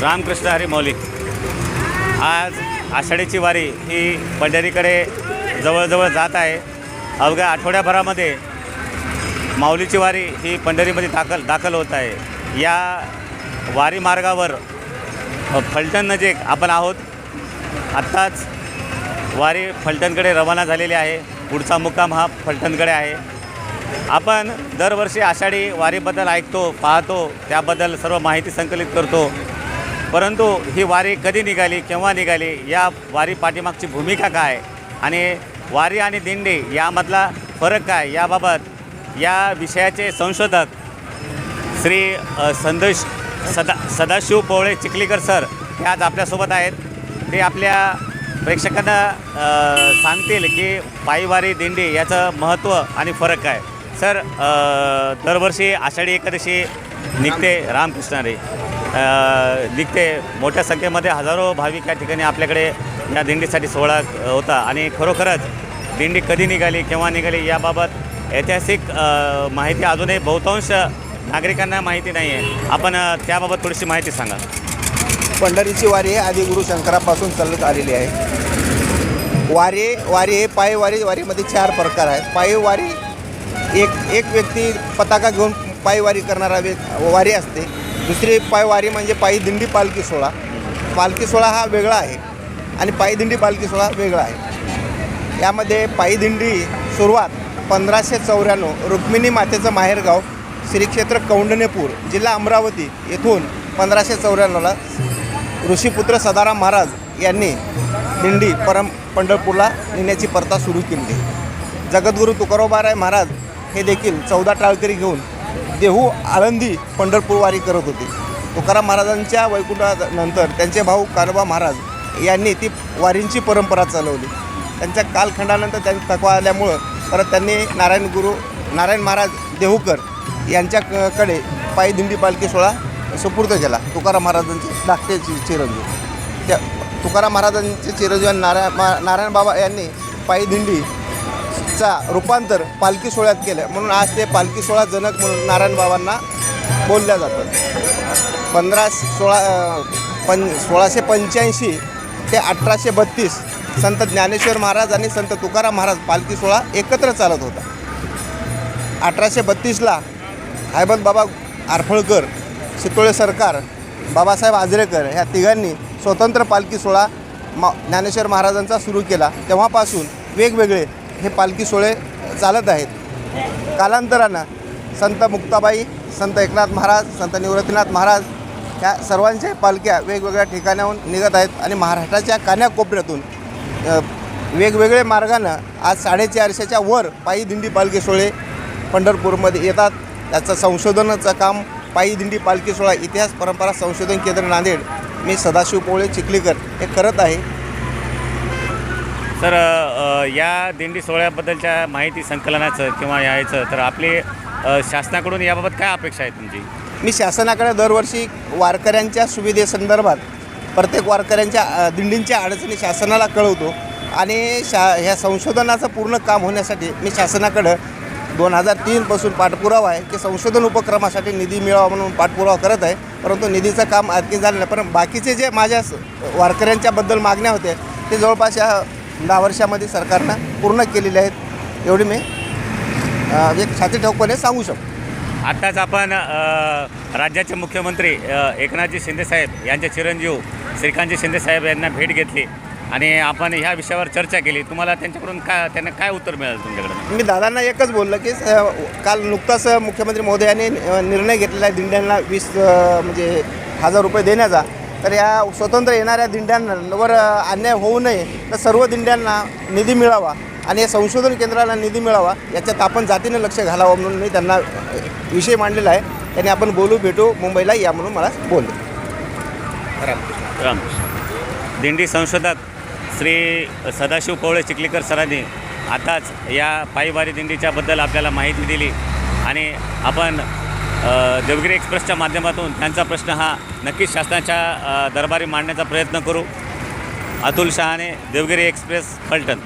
रामकृष्ण हरी मौलिक आज आषाढीची वारी ही पंढरीकडे जवळजवळ जात आहे. अवघ्या आठवड्याभरामध्ये माऊलीची वारी ही पंढरीमध्ये दाखल दाखल होत आहे. या वारी मार्गावर फलटण नजीक आपण आहोत. आत्ताच वारी फलटणकडे रवाना झालेली आहे. पुढचा मुक्काम हा फलटणकडे आहे. आपण दरवर्षी आषाढी वारीबद्दल ऐकतो पाहतो त्याबद्दल सर्व माहिती संकलित करतो. परंतु ही वारी कधी निघाली केव्हा निघाली या वारी पाठीमागची भूमिका काय आणि वारी आणि दिंडी यामधला फरक काय? याबाबत या विषयाचे संशोधक श्री संदेश सदा सदाशिव पोवळे चिखलीकर सर हे आज आपल्यासोबत आहेत. ते आपल्या प्रेक्षकांना सांगतील की पायीवारी दिंडी याचं महत्त्व आणि फरक काय. सर दरवर्षी आषाढी एकादशी निघते रामकृष्णारी निघते मोठ्या संख्येमध्ये हजारो भाविक या ठिकाणी आपल्याकडे या दिंडीसाठी सोहळा होता. आणि खरोखरच दिंडी कधी निघाली केव्हा निघाली याबाबत ऐतिहासिक माहिती अजूनही बहुतांश नागरिकांना माहिती नाही आहे. आपण त्याबाबत थोडीशी माहिती सांगा. पंढरीची वारी हे आदी गुरु शंकरापासून चालत आलेली आहे. वारी वारी हे पायी वारी वारीमध्ये चार प्रकार आहेत. पायी वारी एक एक व्यक्ती पताका घेऊन पायी वारी करणारा वे वारी असते. दुसरी पायी वारी म्हणजे पायी दिंडी पालखी सोहळा. पालखी सोहळा हा वेगळा आहे आणि पायी दिंडी पालखी सोहळा वेगळा आहे. यामध्ये पायी दिंडी सुरुवात पंधराशे चौऱ्याण्णव रुक्मिणी मातेचं माहेरगाव श्री क्षेत्र कौंडण्यपूर जिल्हा अमरावती येथून पंधराशे चौऱ्याण्णवला ऋषीपुत्र सदाराम महाराज यांनी दिंडी परम पंढरपूरला नेण्याची प्रथा सुरू केली. जगद्गुरू तुकारोबाराय महाराज हे देखील चौदा टाळकरी घेऊन देहू आळंदी पंढरपूर वारी करत होते. तुकाराम महाराजांच्या वैकुंठानंतर त्यांचे भाऊ कानोबा महाराज यांनी ती वारींची परंपरा चालवली. त्यांच्या कालखंडानंतर त्यांनी थकवा आल्यामुळं परत त्यांनी नारायण गुरु नारायण महाराज देहूकर यांच्याकडे पायी दिंडी पालखी सोहळा सुपूर्द केला. तुकाराम महाराजांचे धाकटे चिरंजीव. त्या तुकाराम महाराजांचे चिरंजीव आणि नारायण मा नारायण बाबा यांनी पायी दिंडीचा रूपांतर पालखी सोहळ्यात केलं. म्हणून आज ते पालखी सोहळा जनक म्हणून नारायण बाबांना बोलल्या जातात. पंधरा सोळा पं सोळाशे पंच्याऐंशी ते अठराशे बत्तीस संत ज्ञानेश्वर महाराज आणि संत तुकाराम महाराज पालखी सोहळा एकत्र चालत होता. अठराशे बत्तीसला हैबत बाबा आरफळकर शितोळे सरकार बाबासाहेब आजरेकर ह्या तिघांनी स्वतंत्र पालखी सोहळा मा ज्ञानेश्वर महाराजांचा सुरू केला. तेव्हापासून वेगवेगळे हे पालखी सोहळे चालत आहेत. कालांतरानं संत मुक्ताबाई संत एकनाथ महाराज संत निवृत्तीनाथ महाराज ह्या सर्वांच्या पालख्या वेगवेगळ्या ठिकाणाहून निघत आहेत आणि महाराष्ट्राच्या कान्याकोपऱ्यातून वेगवेगळे मार्गानं आज साडेचारशेच्या वर पायी दिंडी पालखी सोहळे पंढरपूरमध्ये येतात. त्याचं संशोधनाचं काम पायी दिंडी पालखी सोहळा इतिहास परंपरा संशोधन केंद्र नांदेड मी सदाशिव पोळे चिखलीकर हे करत आहे. सर अ, या दिंडी सोहळ्याबद्दलच्या माहिती संकलनाचं किंवा यायचं तर आपली शासनाकडून याबाबत काय अपेक्षा आहे तुमची? मी शासनाकडे दरवर्षी वारकऱ्यांच्या सुविधेसंदर्भात प्रत्येक वारकऱ्यांच्या दिंडींच्या अडचणी शासनाला कळवतो आणि शा ह्या संशोधनाचं पूर्ण काम होण्यासाठी मी शासनाकडं दोन हजार तीनपासून पाठपुरावा आहे की संशोधन उपक्रमासाठी निधी मिळावा म्हणून पाठपुरावा करत आहे. परंतु निधीचं काम आणखी झालं नाही. पण बाकीचे जे माझ्या वारकऱ्यांच्याबद्दल मागण्या होत्या ते जवळपास या दहा वर्षामध्ये सरकारनं पूर्ण केलेले आहेत. एवढी मी एक छाती ठोकपणे सांगू शकतो. आत्ताच आपण राज्याचे मुख्यमंत्री एकनाथजी शिंदेसाहेब यांचे चिरंजीव श्रीकांतजी शिंदेसाहेब यांना भेट घेतली. आणि आपण ह्या विषयावर चर्चा केली. तुम्हाला त्यांच्याकडून काय त्यांना काय उत्तर मिळालं तुमच्याकडून मी दादांना एकच बोललं की काल नुकताच मुख्यमंत्री महोदयाने निर्णय घेतलेला आहे दिंड्यांना वीस म्हणजे हजार रुपये देण्याचा. तर या स्वतंत्र येणाऱ्या दिंड्यांवर अन्याय होऊ नये. तर सर्व दिंड्यांना निधी मिळावा आणि या संशोधन केंद्राला निधी मिळावा याच्यात आपण जातीनं लक्ष घालावं म्हणून मी त्यांना विषय मांडलेला आहे. त्यांनी आपण बोलू भेटू मुंबईला या म्हणून मला बोलले. रामकृष्ण दिंडी संशोधक श्री सदाशिव कवळे चिखलीकर सरांनी आताच या पायीवारी दिंडीच्याबद्दल आपल्याला माहिती दिली. आणि आपण देवगिरी एक्सप्रेसच्या माध्यमातून त्यांचा प्रश्न हा नक्कीच शासनाच्या दरबारी मांडण्याचा प्रयत्न करू. अतुल शहाणे देवगिरी एक्सप्रेस फलटण.